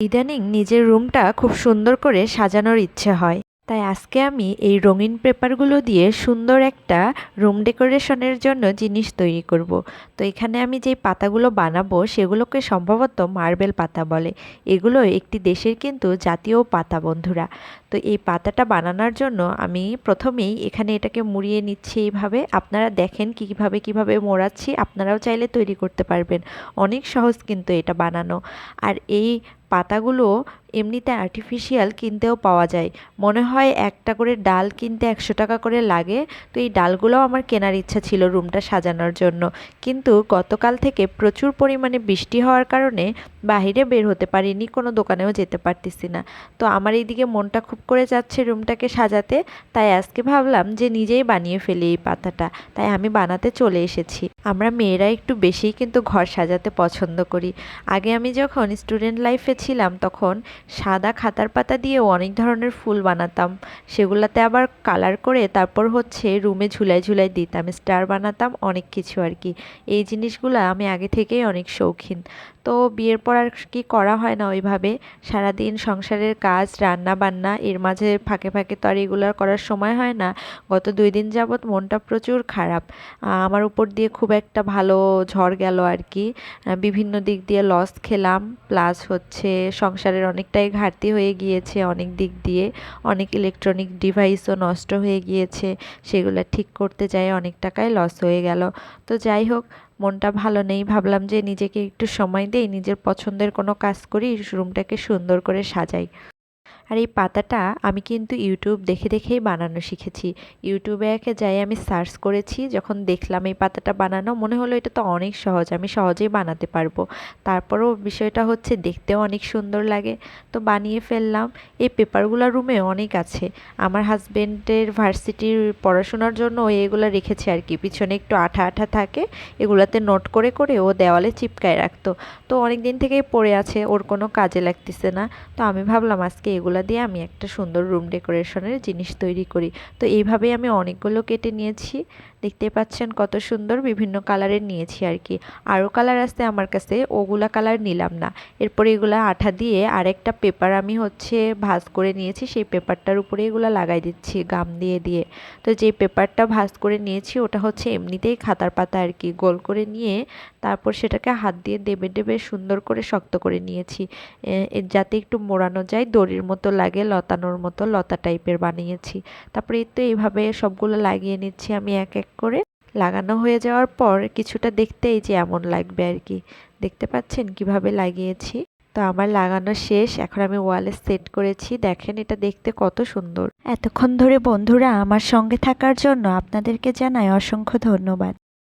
ইদানিং নিজের রুমটা খুব সুন্দর করে সাজানোর ইচ্ছে হয়। তাই আজকে আমি এই রঙিন পেপারগুলো দিয়ে সুন্দর একটা রুম ডেকোরেশনের জন্য জিনিস তৈরি করব। তো এখানে আমি যেই পাতাগুলো বানাবো সেগুলোকে সম্ভবত মার্বেল পাতা বলে। এগুলো একটি দেশের কিন্তু জাতীয় পাতা, বন্ধুরা। তো এই পাতাটা বানানোর জন্য আমি প্রথমেই এখানে এটাকে মুড়িয়ে নিচ্ছি এইভাবে। আপনারা দেখেন কীভাবে, কীভাবে মোড়াচ্ছি। আপনারাও চাইলে তৈরি করতে পারবেন। অনেক সহজ কিন্তু এটা বানানো। আর এই পাতাগুলো এমনিতে আর্টিফিশিয়াল কিনতেও পাওয়া যায়। মনে হয় একটা করে ডাল কিনতে একশো টাকা করে লাগে। তো এই ডালগুলোও আমার কেনার ইচ্ছা ছিল রুমটা সাজানোর জন্য। কিন্তু গতকাল থেকে প্রচুর পরিমাণে বৃষ্টি হওয়ার কারণে বাহিরে বের হতে পারিনি, কোনো দোকানেও যেতে পারতেছি না। তো আমার এইদিকে মনটা খুব করে যাচ্ছে রুমটাকে সাজাতে, তাই আজকে ভাবলাম যে নিজেই বানিয়ে ফেলি এই পাতাটা। তাই আমি বানাতে চলে এসেছি। আমরা মেয়েরা একটু বেশিই কিন্তু ঘর সাজাতে পছন্দ করি। আগে আমি যখন স্টুডেন্ট লাইফে ছিলাম তখন সাদা খাতার পাতা দিয়েও অনেক ধরনের ফুল বানাতাম। সেগুলাতে আবার কালার করে তারপর হচ্ছে রুমে ঝুলাই ঝুলাই দিতাম, স্টার বানাতাম, অনেক কিছু আর কি। এই জিনিসগুলো আমি আগে থেকেই অনেক শৌখিন। তো বিয়ের পর আর কি করা হয় না ওইভাবে। সারাদিন সংসারের কাজ রান্না বান্না এর মাঝে ফাঁকে ফাঁকে তো আর এগুলো আর করার সময় হয় না। গত দুই দিন যাবৎ মনটা প্রচুর খারাপ। আমার উপর দিয়ে খুব একটা ভালো ঝড় গেল আর কি। বিভিন্ন দিক দিয়ে লস খেলাম প্লাস হচ্ছে সংসারের অনেকটাই ঘাটতি হয়ে গিয়েছে অনেক দিক দিয়ে। অনেক ইলেকট্রনিক ডিভাইসও নষ্ট হয়ে গিয়েছে, সেগুলো ঠিক করতে যাই অনেক টাকায় লস হয়ে গেল। তো যাই হোক মনটা ভালো নেই, ভাবলাম যে নিজেকে একটু সময় দেই, নিজের পছন্দের কোনো কাজ করি, রুমটাকে সুন্দর করে সাজাই। আর এই পাতাটা আমি কিন্তু ইউটিউব দেখে দেখেই বানানো শিখেছি। ইউটিউবে একে যাই আমি সার্চ করেছি, যখন দেখলাম এই পাতাটা বানানো, মনে হলো এটা তো অনেক সহজ, আমি সহজেই বানাতে পারব। তারপরও বিষয়টা হচ্ছে দেখতেও অনেক সুন্দর লাগে। তো বানিয়ে ফেললাম। এই পেপারগুলো রুমে অনেক আছে। আমার হাজব্যান্ডের ভার্সিটির পড়াশোনার জন্য এগুলো রেখেছে আর কি। পিছনে একটু আঠা আঠা থাকে, এগুলাতে নোট করে করে ও দেওয়ালে চিপকায় রাখতো। তো অনেক দিন থেকেই পড়ে আছে, ওর কোনো কাজে লাগতেছে না। তো আমি ভাবলাম আজকে এগুলা দিয়ে আমি একটা সুন্দর রুম ডেকোরেশনের জিনিস তৈরি করি। তো এইভাবেই আমি অনেকগুলো কেটে নিয়েছি। দেখতে পাচ্ছেন কত সুন্দর বিভিন্ন কালারের নিয়েছি আর কি। আরও কালার আছে আমার কাছে, ওগুলা কালার নিলাম না। এরপরে এগুলো আঠা দিয়ে আরেকটা পেপার আমি হচ্ছে ভাজ করে নিয়েছি, সেই পেপারটার উপরে এগুলো লাগাই দিচ্ছি, গাম দিয়ে দিয়ে। তো যে পেপারটা ভাজ করে নিয়েছি, ওটা হচ্ছে এমনিতেই খাতার পাতা আর কি, গোল করে নিয়ে তারপর সেটাকে হাত দিয়ে দেবে দেবে সুন্দর করে শক্ত করে নিয়েছি। যাতে একটু মোড়ানো যায়, দড়ির মতো লাগে লতানোর মতো লতা টাইপের বানিয়েছি। তারপরে তো এইভাবে সবগুলো লাগিয়ে নিচ্ছি আমি এক এক করে। লাগানো হয়ে যাওয়ার পর কিছুটা দেখতেই যে এমন লাগবে আর কি। দেখতে পাচ্ছেন কীভাবে লাগিয়েছি? তো আমার লাগানো শেষ, এখন আমি ওয়ালে সেট করেছি। দেখেন এটা দেখতে কত সুন্দর। এতক্ষণ ধরে বন্ধুরা আমার সঙ্গে থাকার জন্য আপনাদেরকে জানাই অসংখ্য ধন্যবাদ।